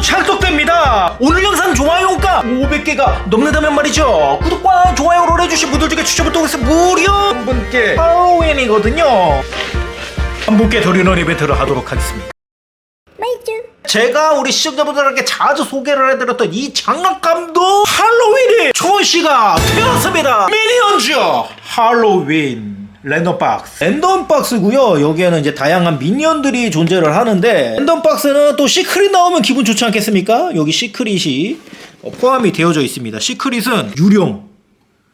또 찰떡됩니다. 오늘 영상 좋아요가 500개가 넘는다면 말이죠. 구독과 좋아요를 해주신 분들 중에 추첨을 통해서 무려 한 분께 할로윈이거든요. 한 분께 드리는 이벤트를 하도록 하겠습니다. 제가 우리 시청자분들에게 자주 소개를 해드렸던 이 장난감도 할로윈이 출시가 되었습니다. 미니언즈 할로윈 랜덤 박스. 랜덤 박스고요. 여기에는 이제 다양한 미니언들이 존재를 하는데 랜덤 박스는 또 시크릿 나오면 기분 좋지 않겠습니까? 여기 시크릿이 어, 포함이 되어져 있습니다. 시크릿은 유령,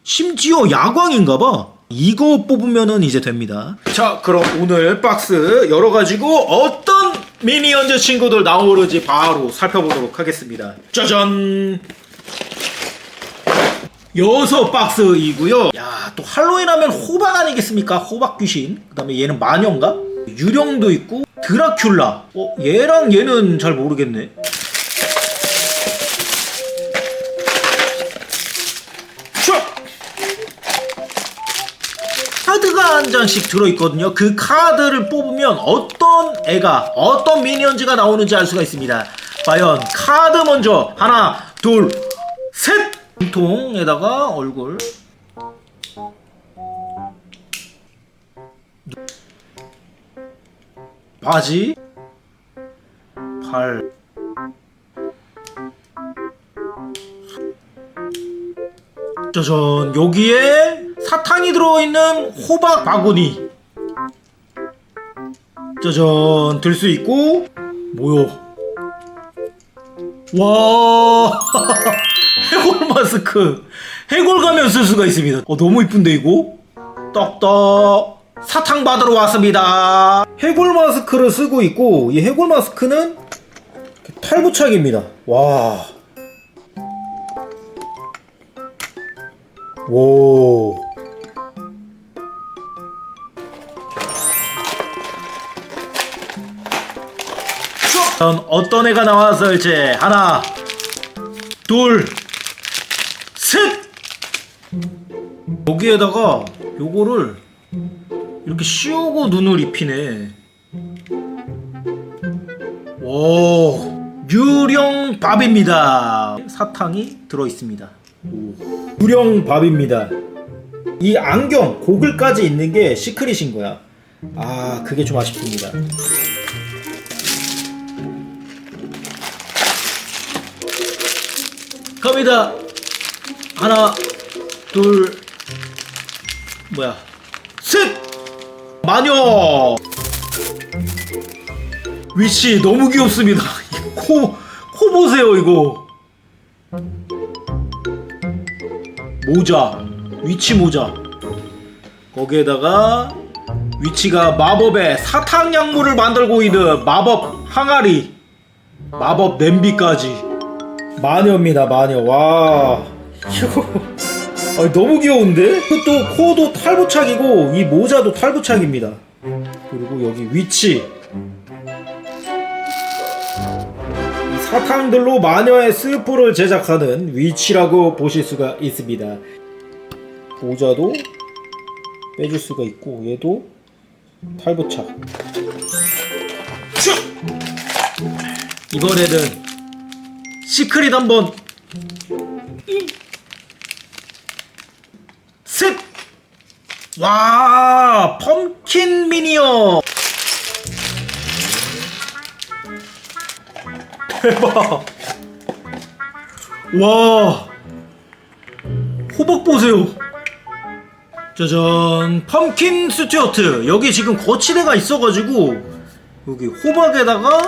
심지어 야광인가봐. 이거 뽑으면은 이제 됩니다. 자, 그럼 오늘 박스 열어가지고 어떤 미니언즈 친구들 나오는지 바로 살펴보도록 하겠습니다. 짜잔! 여섯 박스이고요. 야, 또 할로윈 하면 호박 아니겠습니까? 호박 귀신. 그 다음에 얘는 마녀인가? 유령도 있고 드라큘라. 어, 얘랑 얘는 잘 모르겠네. 슉! 카드가 한 장씩 들어있거든요. 그 카드를 뽑으면 어떤 애가, 어떤 미니언즈가 나오는지 알 수가 있습니다. 과연 카드 먼저 하나, 둘, 셋! 통에다가 얼굴. 바지. 발. 짜잔 여기에 사탕이 들어있는 호박 바구니 짜잔 들 수 있고 뭐요 와 해골 마스크. 해골 가면 쓸 수가 있습니다. 어 너무 이쁜데 이거? 떡떡. 사탕 받으러 왔습니다. 해골 마스크를 쓰고 있고 이 해골 마스크는 탈부착입니다. 와. 오. 과연 어떤 애가 나왔을지 하나, 둘, 셋. 여기에다가 요거를 이렇게 씌우고 눈을 입히네. 오, 유령 밥입니다. 사탕이 들어 있습니다. 유령 밥입니다. 이 안경, 고글까지 있는 게 시크릿인 거야. 아, 그게 좀 아쉽습니다. 갑니다. 하나, 둘, 뭐야, 셋! 마녀! 위치 너무 귀엽습니다. 코, 코 보세요, 이거. 모자 위치 모자 거기에다가 위치가 마법의 사탕 약물을 만들고 있는 마법 항아리 마법 냄비까지 마녀입니다 마녀 와 이거 아니, 너무 귀여운데 또 코도 탈부착이고 이 모자도 탈부착입니다 그리고 여기 위치 이 사탕들로 마녀의 스프를 제작하는 위치라고 보실 수가 있습니다. 모자도 빼줄 수가 있고 얘도 탈부착. 슉! 이번에는 시크릿 한번 셋! 와 펌킨 미니어 대박. 와. 호박 보세요. 짜잔. 펌킨 스튜어트. 여기 지금 거치대가 있어가지고 여기 호박에다가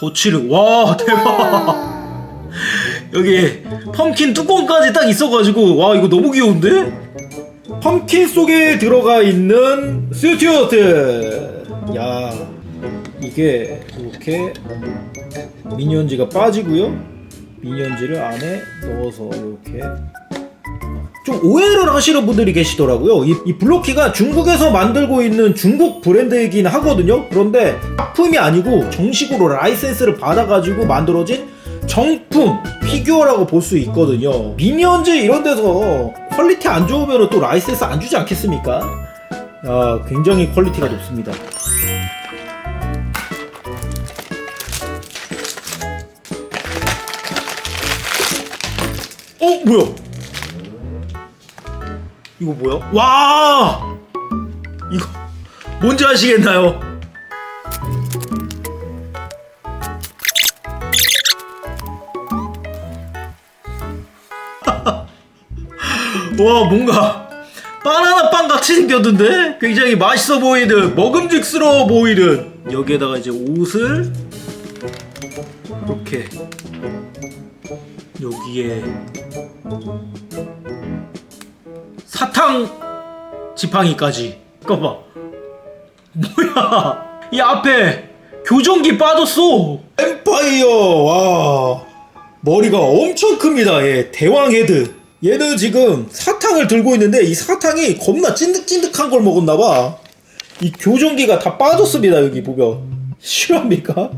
거치를. 와 대박. 여기 펌킨 뚜껑까지 딱 있어가지고 와 이거 너무 귀여운데? 펌킨 속에 들어가 있는 스튜어트. 야. 이게 이렇게 미니언즈가 빠지고요. 미니언즈를 안에 넣어서 이렇게 좀 오해를 하시는 분들이 계시더라고요. 이, 이 블로키가 중국에서 만들고 있는 중국 브랜드이긴 하거든요. 그런데 작품이 아니고 정식으로 라이센스를 받아가지고 만들어진 정품 피규어라고 볼 수 있거든요. 미니언즈 이런 데서 퀄리티 안 좋으면 또 라이센스 안 주지 않겠습니까? 야, 굉장히 퀄리티가 높습니다. 어 뭐야? 이거 뭐야? 와 이거 뭔지 아시겠나요? 와 뭔가 바나나 빵 같이 생겼는데? 굉장히 맛있어 보이는 먹음직스러워 보이는. 여기에다가 이제 옷을 이렇게 여기에 사탕 지팡이까지. 잠깐만 뭐야? 이 앞에 교정기 빠졌어. 엠파이어. 와. 머리가 엄청 큽니다 얘 대왕 헤드 얘는 지금 사탕을 들고 있는데 이 사탕이 겁나 찐득찐득한 걸 먹었나봐 이 교정기가 다 빠졌습니다 여기 보면 실합니까?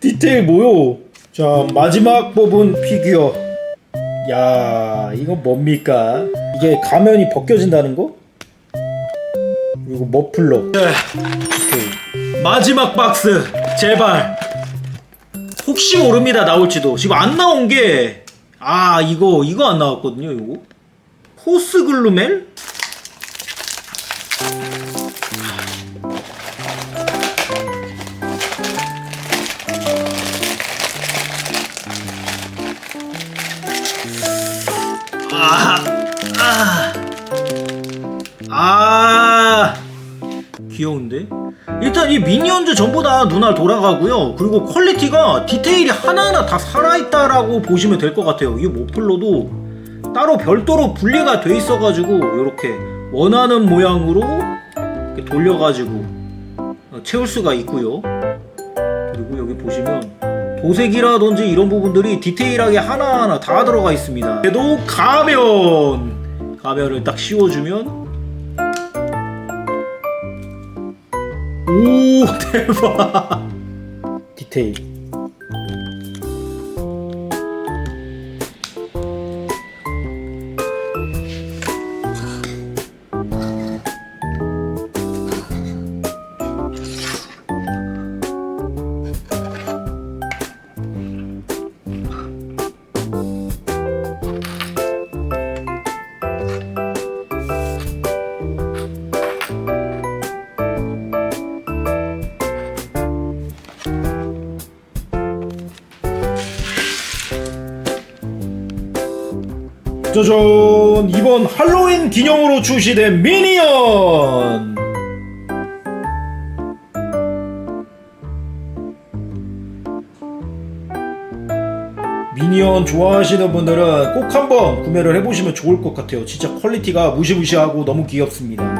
디테일 뭐요? 자 마지막 뽑은 피규어 야 이건 뭡니까? 이게 가면이 벗겨진다는 거? 그리고 머플러 네. 오케이. 마지막 박스 제발 혹시 모릅니다 나올지도 지금 안 나온 게 아 이거 이거 안 나왔거든요 이거. 포스 글루멜 일단 이 미니언즈 전부 다 눈알 돌아가고요. 그리고 퀄리티가 디테일이 하나하나 다 살아있다라고 보시면 될 것 같아요. 이 모플러도 따로 별도로 분리가 돼 있어가지고 이렇게 원하는 모양으로 이렇게 돌려가지고 어, 채울 수가 있고요. 그리고 여기 보시면 도색이라든지 이런 부분들이 디테일하게 하나하나 다 들어가 있습니다. 그래도 가면 가면을 딱 씌워주면 오 대박. 디테일 짜잔 이번 할로윈 기념으로 출시된 미니언 미니언 좋아하시는 분들은 꼭 한번 구매를 해보시면 좋을 것 같아요 진짜 퀄리티가 무시무시하고 너무 귀엽습니다